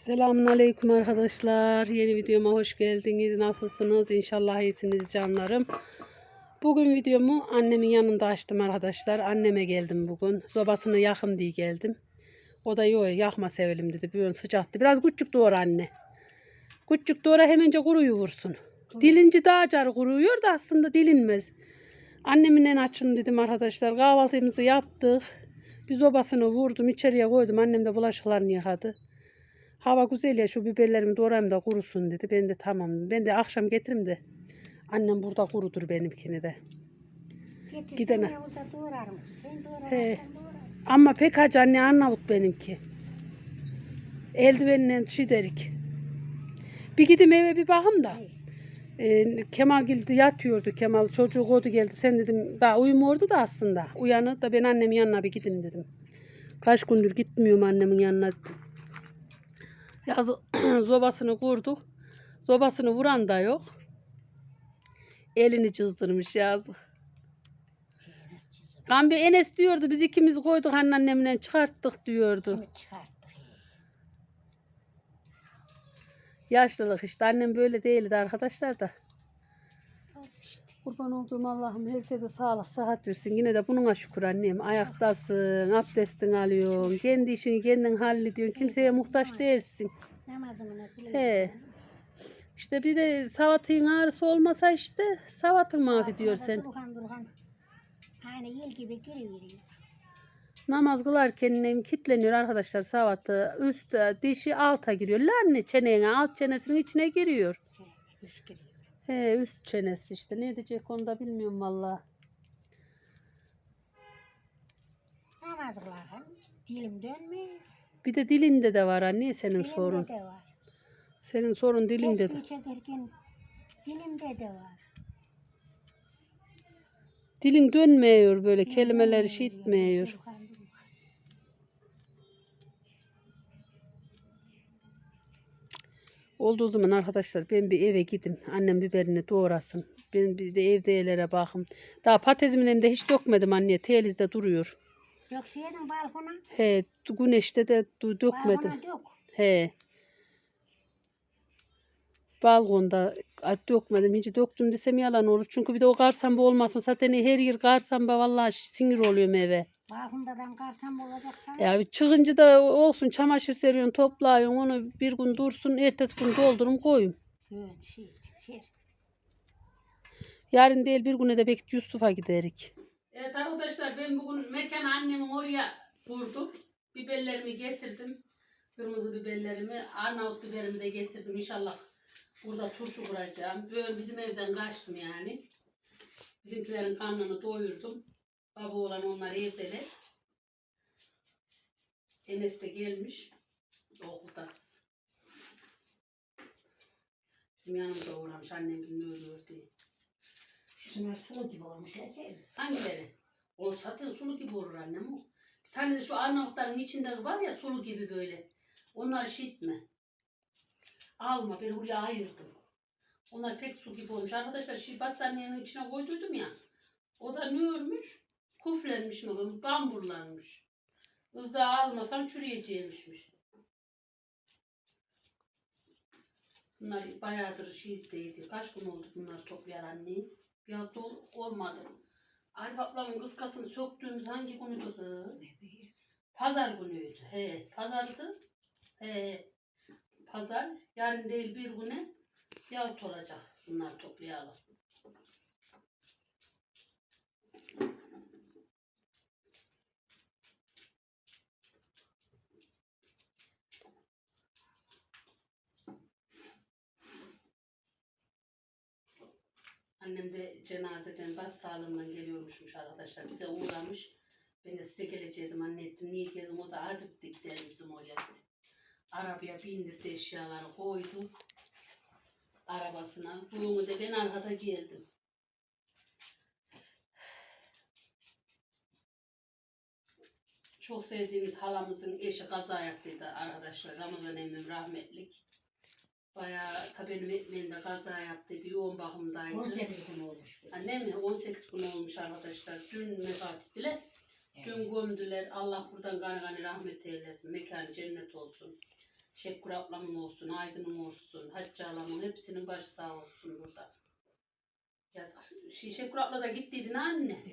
Selamünaleyküm arkadaşlar. Yeni videoma hoş geldiniz. Nasılsınız? İnşallah iyisiniz canlarım. Bugün videomu annemin yanında açtım arkadaşlar. Anneme geldim bugün. Sobasını yakım diye geldim. O da yok yakma sevelim dedi. Bir ön sıcaktı. Biraz küçük doğru anne. Küçük doğru hemence kuruyu vursun. Dilinci daha car kuruyor da aslında dilinmez. Annemin açın dedim arkadaşlar. Kahvaltımızı yaptık. Bir sobasını vurdum içeriye koydum. Annem de bulaşıklarını yıkadı. Hava güzel ya şu biberlerimi doğrayayım da kurusun dedi. Ben de tamam. Ben de akşam getiririm de. Annem burada kurudur benimkini de. Getirsen Gidene. burada doğrarım. Sen doğrarsan He. Ama pek hacı anne Arnavut benimki. Eldivenle şey derik. Bir gidip eve bir bakım da. Ee, Kemal geldi yatıyordu Kemal çocuğu koydu geldi sen dedim daha uyumuyordu da aslında uyanı da ben annemin yanına bir gidin dedim. Kaç gündür gitmiyorum annemin yanına dedim. Yaz zobasını kurduk. Zobasını vuran da yok. Elini cızdırmış yazık. Gambi Enes diyordu biz ikimiz koyduk anneannemle çıkarttık diyordu. Çıkarttık. Yaşlılık işte annem böyle değildi arkadaşlar da. Kurban olduğum Allah'ım herkese sağlık sıhhat versin. Yine de bununla şükür annem. Ayaktasın, abdestin alıyorsun, kendi işini kendin hallediyorsun. Kimseye muhtaç değilsin. Kılıyor. He. İşte bir de savatın ağrısı olmasa işte savatın mahvediyor sen. Durhan durhan. Aynı yıl gibi giriveriyor. Namaz kılarken kitleniyor arkadaşlar savatı. Üst dişi alta giriyor. Lan çeneğine alt çenesinin içine giriyor. He, üst giriyor. He üst çenesi işte. Ne diyecek onu da bilmiyorum valla. Namaz kılarken dilim dönmüyor. Bir de dilinde de var anne senin Dilimde sorun. de var. Senin sorun dilinde de. Çekerken dilimde de var. Dilin dönmüyor böyle kelimeler işitmiyor. Olduğu zaman arkadaşlar ben bir eve gideyim. Annem biberini doğrasın. Ben bir de evde evlere bakım. Daha patatesimin elinde hiç dökmedim anne. Telizde duruyor. Yoksa yedim balkona. He güneşte de dökmedim. Balkona dök. He. Balkonda dökmedim. Hiç döktüm desem yalan olur. Çünkü bir de o karsamba olmasın. Zaten her yer karsamba vallahi sinir oluyorum eve. Balkondadan karsam olacak sana. Ya çıkınca da olsun çamaşır seriyorsun, toplayıyorsun. Onu bir gün dursun, ertesi gün doldurum koyun. Şey, şey. Yarın değil bir güne de belki Yusuf'a giderik. Evet arkadaşlar ben bugün mekan annemin oraya kurdum. Biberlerimi getirdim. Kırmızı biberlerimi, Arnavut biberimi de getirdim. İnşallah burada turşu kuracağım. Böyle bizim evden kaçtım yani. Bizimkilerin karnını doyurdum. Baba olan onlar evdeler. Enes de gelmiş okulda. Bizim yanımıza uğramış annem bilmiyor diye. Şunlar sulu gibi olmuş şey. Hangileri? O zaten sulu gibi olur annem o. Bir tane de şu Arnavutların içinde var ya sulu gibi böyle. Onları şişitme. Alma ben buraya ayırdım. Onlar pek su gibi olmuş. Arkadaşlar şu battaniyenin içine koyduydum ya. O da ne örmüş? Kuflenmiş mi? Bamburlanmış. Kızda almasam çürüyeceğimişmiş. Bunlar bayağıdır şiitteydi. Kaç gün oldu bunlar toplayan anneyi? Bir hafta ol- olmadı. Arif ablamın kıskasını söktüğümüz hangi günüydü kız? Pazar günüydü. He, pazardı. He, pazar. Yarın değil bir güne yahut olacak. Bunlar toplayalım. Annem de cenazeden bas sağlığından geliyormuşmuş arkadaşlar. Bize uğramış. Ben de size geleceğim anne. Niye geldim? O da de gidelim bizim oraya. Arabaya bindirdi eşyaları koydu. Arabasına. Bunu da ben arkada geldim. Çok sevdiğimiz halamızın eşi kaza yaptıydı arkadaşlar. Ramazan emmim rahmetlik. Bayağı tabii benim ekmeğim de kaza yaptıydı. Yoğun bakımdaydı. 18 gün olmuş. Anne mi? 18 gün olmuş arkadaşlar. Dün vefat ettiler. Dün gömdüler. Allah buradan gani gani rahmet eylesin. Mekanı cennet olsun. Şekkur ablamın olsun, Aydın'ın olsun, Hacı ablamın hepsinin başı sağ olsun burada. Yazık. Şey, Şekkur abla da gittiydin anne.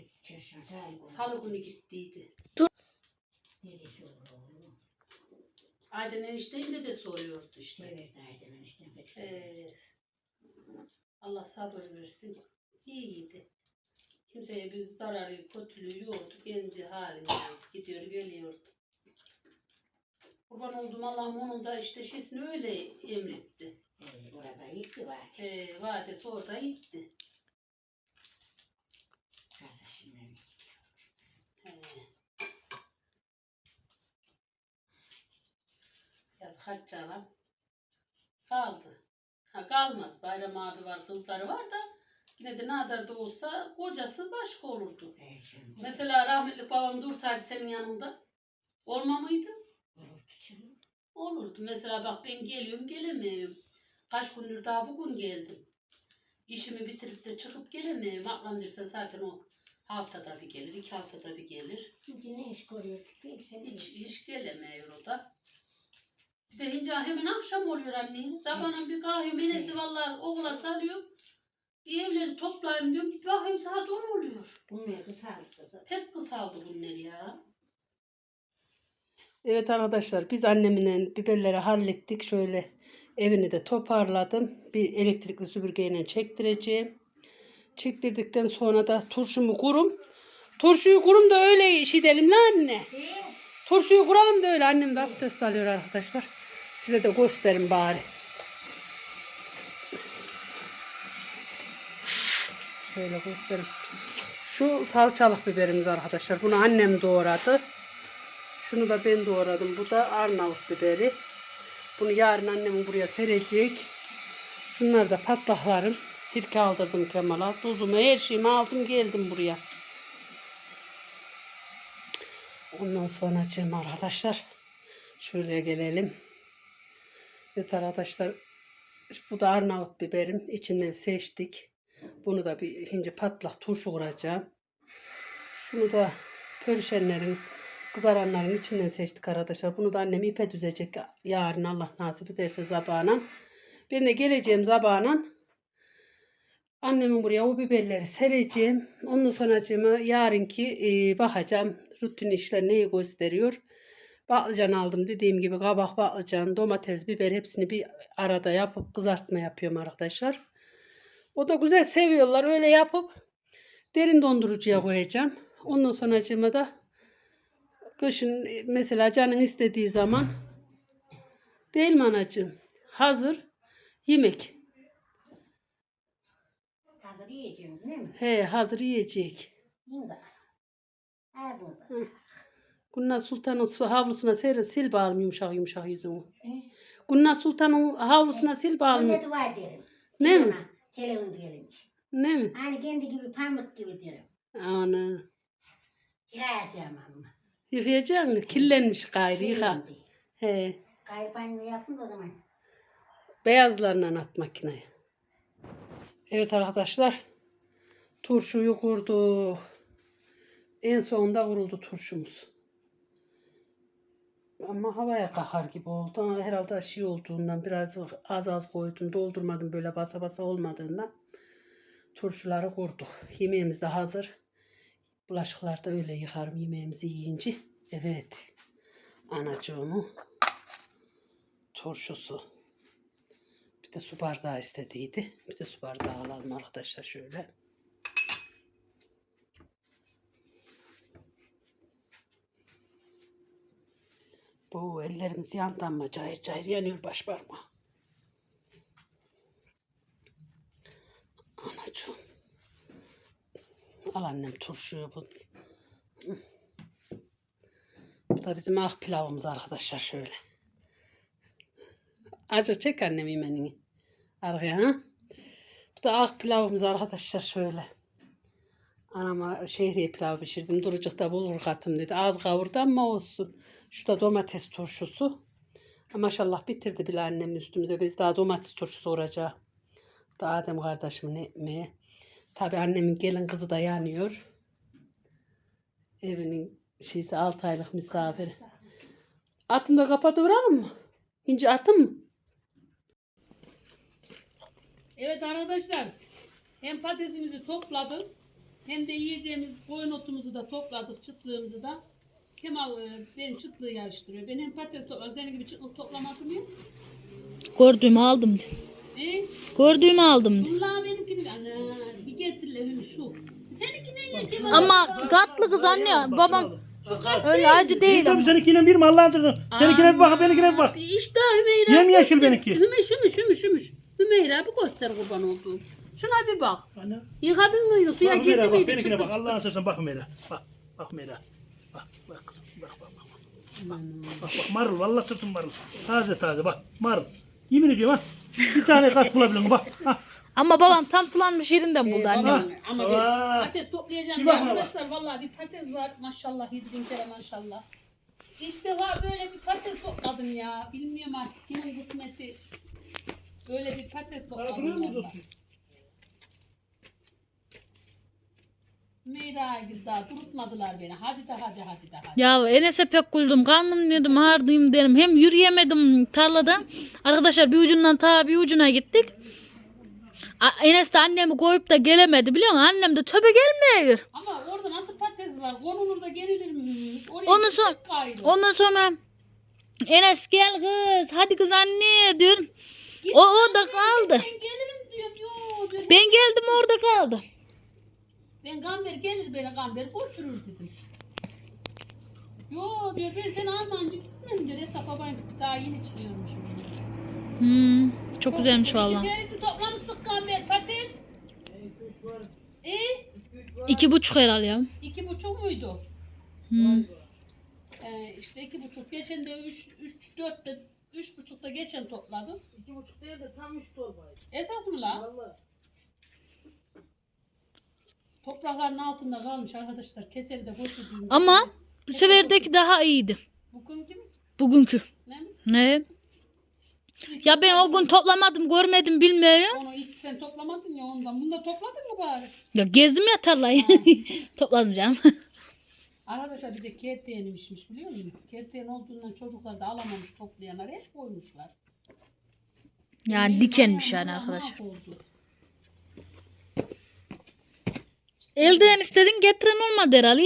Salı günü gittiydi. Neresi olur oğlum? Aydın enişteyim de soruyordu işte. Evet Aydın'ın işte pek Ee, sever. Allah sabır versin. İyiydi. Kimseye bir zararı, kötülüğü yoktu. Kendi halinde gidiyor, geliyordu. Kurban olduğum Allah'ım onun da işte şeysini öyle emretti. Ee, burada gitti var. Ee, vadesi orada gitti. Kardeşim benim. He. Hacı alan kaldı. Ha kalmaz. Bayram abi var, kızları var da yine de ne kadar da olsa kocası başka olurdu. Şimdi Mesela rahmetli babam dursaydı senin yanında. Olma mıydı? olurdu canım. Olurdu. Mesela bak ben geliyorum gelemiyorum. Kaç gündür daha bugün geldim. İşimi bitirip de çıkıp gelemiyorum. Ablam derse zaten o haftada bir gelir, iki haftada bir gelir. Şimdi ne iş görüyor? Bilsen Hiç, hiç gelemiyor o da. Bir de hinca hemen akşam oluyor anne. Sabahın bir kahve menesi vallahi okula salıyorum. Bir evleri toplayayım diyorum. Bir bakayım saat 10 oluyor. Bunlar kısaldı kızım. Pek kısaldı bunlar ya. Evet arkadaşlar biz annemle biberleri hallettik. Şöyle evini de toparladım. Bir elektrikli süpürgeyle çektireceğim. Çektirdikten sonra da turşumu kurum. Turşuyu kurum da öyle iş edelim la anne. Turşuyu kuralım da öyle annem de abdest alıyor arkadaşlar. Size de gösterin bari. Şöyle gösterin. Şu salçalık biberimiz arkadaşlar. Bunu annem doğradı. Şunu da ben doğradım. Bu da Arnavut biberi. Bunu yarın annemin buraya serecek. Şunlar da patlaklarım. Sirke aldırdım Kemal'a. Tuzumu her şeyimi aldım geldim buraya. Ondan sonra arkadaşlar. Şöyle gelelim. Evet arkadaşlar. Bu da Arnavut biberim. İçinden seçtik. Bunu da bir şimdi patlak turşu kuracağım. Şunu da pörüşenlerin kızaranların içinden seçtik arkadaşlar. Bunu da annem ipe düzecek yarın Allah nasip ederse zabağına. Ben de geleceğim zabağına. Annemin buraya o biberleri sereceğim. Ondan sonra yarınki e, bakacağım rutin işler neyi gösteriyor. Patlıcan aldım dediğim gibi kabak patlıcan, domates, biber hepsini bir arada yapıp kızartma yapıyorum arkadaşlar. O da güzel seviyorlar öyle yapıp derin dondurucuya koyacağım. Ondan sonra da kışın e, mesela canın istediği zaman değil mi anacığım? Hazır yemek. Hazır yiyeceğim değil mi? He hazır yiyecek. Yiyin bak. Ağzınıza. Gülnaz Sultan'ın su havlusuna sil, sil bağım yumuşak yumuşak yüzünü. Gülnaz Sultan'ın havlusuna sil bağım. Ben de dua ederim. Ne mi? Telefon gelince. Ne mi? Aynı kendi gibi pamuk gibi derim. Ana. Yıkayacağım ama. Yıkayacaksın mı? Kirlenmiş gayrı yıka. He. Kayıp banyo yapın o zaman. Beyazlarla at makineye. Evet arkadaşlar. Turşuyu kurduk. En sonunda kuruldu turşumuz. Ama havaya kakar gibi oldu. Herhalde şey olduğundan biraz az az koydum. Doldurmadım böyle basa basa olmadığından. Turşuları kurduk. Yemeğimiz de hazır. Bulaşıkları da öyle yıkarım yemeğimizi yiyince. Evet. Anacığımın turşusu. Bir de su bardağı istediydi. Bir de su bardağı alalım arkadaşlar şöyle. Bu ellerimiz yandan mı cayır cayır yanıyor baş parmağı. Anacığım. Al annem turşuyu bu. Bu da bizim ah pilavımız arkadaşlar şöyle. Acı çek annem yemenini. Arkaya ha. Bu da ak pilavımız arkadaşlar şöyle. Anama şehriye pilav pişirdim. Durucukta bulgur katım dedi. Az kavurdu ama olsun. Şu da domates turşusu. Maşallah bitirdi bile annem üstümüze. Biz daha domates turşusu vuracağız. Da Adem kardeşimin ekmeği. Tabi annemin gelin kızı da yanıyor. Evinin şeysi 6 aylık misafir. Atını da kapatıvuralım mı? İnce attın mı? Evet arkadaşlar. Hem patatesimizi topladık. Hem de yiyeceğimiz koyun otumuzu da topladık. Çıtlığımızı da. Kemal e, benim çıtlığı yarıştırıyor. Ben hem patates topladım. Senin gibi çıtlık toplamadım ya. Gördüğümü aldım. E? Gördüğümü aldım. Bunlar benimkini ana bir getir lehini şu. Seninki ne ya Kemal? Ama tatlı kız anne. Babam öyle acı değil Tabii ama. seninkiyle bir mi Allah'ın? Seninkine bir bak, benimkine bir bak. İşte Hümeyra. Yemyeşil göster. benimki. Hüme şümüş şümüş şümüş. Hümeyra bir göster kurban olduğum. Şuna bir bak. Anne. Yıkadın mıydı? Suya Bak girdi Mera bak, miydi? benimkine bak. çıktı. Allah'ın sözüne bak Mera. Bak, bak Mera. Bak, bak kızım, bak, bak, bak. Bak, bak, marul, vallahi tutun marul. Taze taze, bak, marul. Yemin ediyorum ha. Bir tane kaç bulabilirim bak. Ha. Ama babam tam sulanmış yerinden buldu anne. Babam, ama Aa. bir patates toplayacağım. Bir ya bak bana arkadaşlar vallahi bir patates var. Maşallah yedi bin kere maşallah. İlk defa böyle bir patates topladım ya. Bilmiyorum artık kimin kısmeti. Böyle bir patates topladım vallahi. Meyragil daha durutmadılar beni. Hadi de hadi hadi de hadi. Ya Enes'e pek güldüm. Karnım dedim ağrıdıyım dedim. Hem yürüyemedim tarlada. Arkadaşlar bir ucundan ta bir ucuna gittik. A- Enes de annemi koyup da gelemedi biliyor musun? Annem de töbe gelmiyor. Ama orada nasıl patates var? Konulur da gelilir mi? Oraya Ondan sonra, gayrı. ondan sonra Enes gel kız. Hadi kız anne diyorum. O orada kaldı. Ben gelirim diyorum. Yo diyor. Ben geldim orada kaldı. Ben Gamber gelir beni Gamber götürür dedim. Yo diyor ben seni Almancı gitmem diyor. Hesap baban daha yeni çıkıyormuşum. diyor. Hmm, çok güzelmiş İki valla. mi toplamışsın Gamber patates? E İki buçuk herhal ya. iki buçuk muydu? Hmm. Ee, işte iki buçuk. Geçen de üç, üç dörtte, üç buçukta geçen topladım. İki buçuk değil de tam üç torbaydı. Esas mı lan? Vallahi. Toprakların altında kalmış arkadaşlar. Keseri de götürdüm. Ama bu seferdeki daha iyiydi. Bugün kim? Bugünkü. Ne mi? Ne? Ya ben o gün toplamadım, görmedim bilmiyorum. Onu ilk sen toplamadın ya ondan. Bunu da topladın mı bari? Ya gezdim ya tarlayı. Topladım canım. Arkadaşlar bir de kerteğenmişmiş biliyor musun? Kerteğen olduğundan çocuklar da alamamış toplayanlar hep koymuşlar. yani dikenmiş yani arkadaşlar. Mahvoldu. Eldiven istedin getiren olmadı herhalde.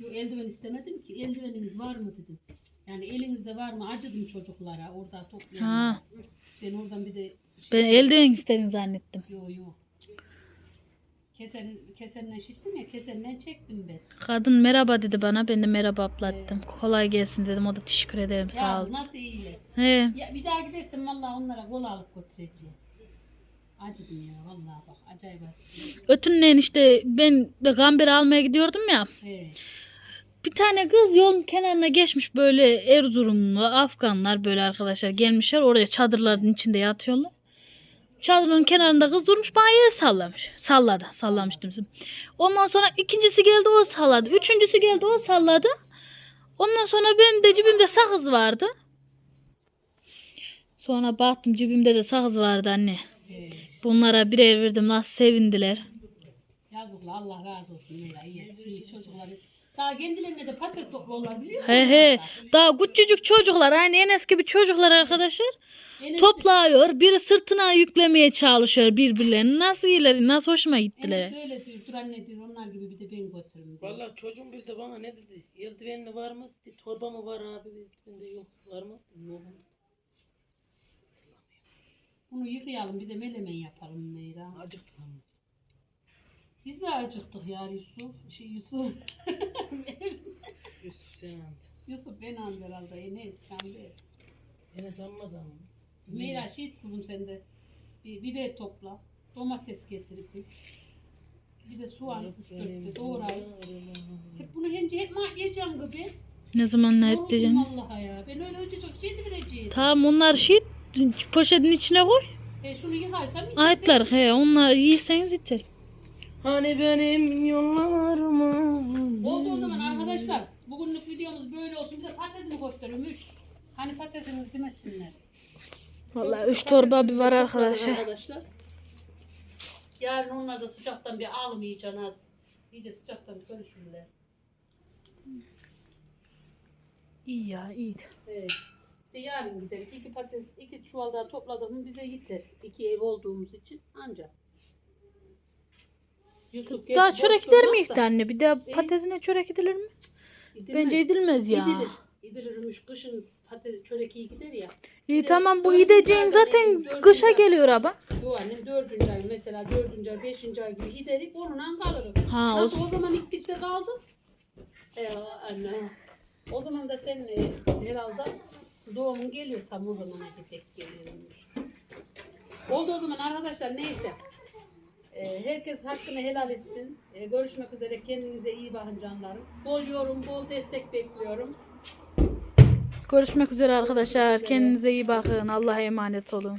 Yo, eldiven istemedim ki. Eldiveniniz var mı dedim. Yani elinizde var mı? Acıdım çocuklara orada toplayanlara. Ha. Ben oradan bir de Ben eldiven istedin zannettim. yo yo. Kesen, kesenle şittim ya kesenle çektim ben. Kadın merhaba dedi bana. Ben de merhaba abla dedim. Kolay gelsin dedim. O da teşekkür ederim sağ ol. nasıl iyiler. He. Ya bir daha gidersem vallahi onlara kol alıp götüreceğim. Acıdım ya vallahi bak acayip acıdım. Ötünleyin işte ben de gamber almaya gidiyordum ya. He. Bir tane kız yolun kenarına geçmiş böyle Erzurumlu Afganlar böyle arkadaşlar gelmişler oraya çadırların içinde yatıyorlar. Çadırın kenarında kız durmuş bana el sallamış. Salladı. Sallamış demişim. Ondan sonra ikincisi geldi o salladı. Üçüncüsü geldi o salladı. Ondan sonra ben de cebimde sakız vardı. Sonra baktım cebimde de sakız vardı anne. He. Bunlara birer verdim nasıl sevindiler. Yazıklar Allah razı olsun Mela iyi. Şimdi çocukları daha kendilerine de patates topluyorlar biliyor musun? He he. Daha küçücük çocuklar aynı Enes gibi çocuklar arkadaşlar. Enes, Topluyor. Biri sırtına yüklemeye çalışıyor birbirlerini. Nasıl iyiler, nasıl hoşuma gittiler. Enes de öyle diyor. Dur anne diyor onlar gibi bir de ben götürürüm diyor. Vallahi çocuğum bir de bana ne dedi? Eldivenli var mı? Torba mı var abi? Ben de yok. Var mı? Yok. Bunu yıkayalım bir de melemen yapalım Meyra. Acıktık ama. Biz de acıktık ya Yusuf. Şey Yusuf. Yusuf sen andı. Yusuf ben andı herhalde. Enes Gamber. Yine sanmadı ama. Meyra şey kızım sen de. Bir biber topla. Domates getirip üç. Bir de soğan üç dörtte doğrayıp. Hep bunu hence hep makyajım gibi. Ne zaman ne edeceksin? Vallahi ya. Ben öyle öcecek şey de vereceğim. Tamam onlar şey poşetin içine koy. E şunu yıkaysam yeter. Ayetler he onlar yiyseniz yeter. Hani benim yollarıma Oldu o zaman arkadaşlar. Bugünlük videomuz böyle olsun. Bir de patatesini gösteriyormuş. Hani patatesiniz demesinler. Vallahi üç torba bir var arkadaşlar. Arkadaşlar. Yarın onlar da sıcaktan bir almayacaksın az. İyice sıcaktan bir karışırlar. İyi ya iyiydi. Evet. De yarın giderik. İki patates, iki çuval daha topladık mı bize yeter. İki ev olduğumuz için ancak. Yusuf Daha gerçi çörek boş gider mi durmaz ilk da de anne? Bir daha patatesine çörek gidilir mi? gidilmez. Bence edilmez ya. Gidilir. Gidilirmiş kışın patates çörek iyi gider ya. İyi de tamam bu dördüncü ideceğin ayda zaten değil, dördüncü kışa ay- geliyor ama. Yo annem dördüncü ay mesela dördüncü ay beşinci ay gibi giderik onunla kalırız. Ha, o Nasıl o zaman iklikte kaldık? Ee, anne. O zaman da sen e, herhalde doğumun geliyor tam o zamana gidecek geliyormuş. Oldu o zaman arkadaşlar neyse. Ee, herkes hakkını helal etsin. Ee, görüşmek üzere. Kendinize iyi bakın canlarım. Bol yorum, bol destek bekliyorum. Görüşmek üzere arkadaşlar. Kendinize iyi bakın. Allah'a emanet olun.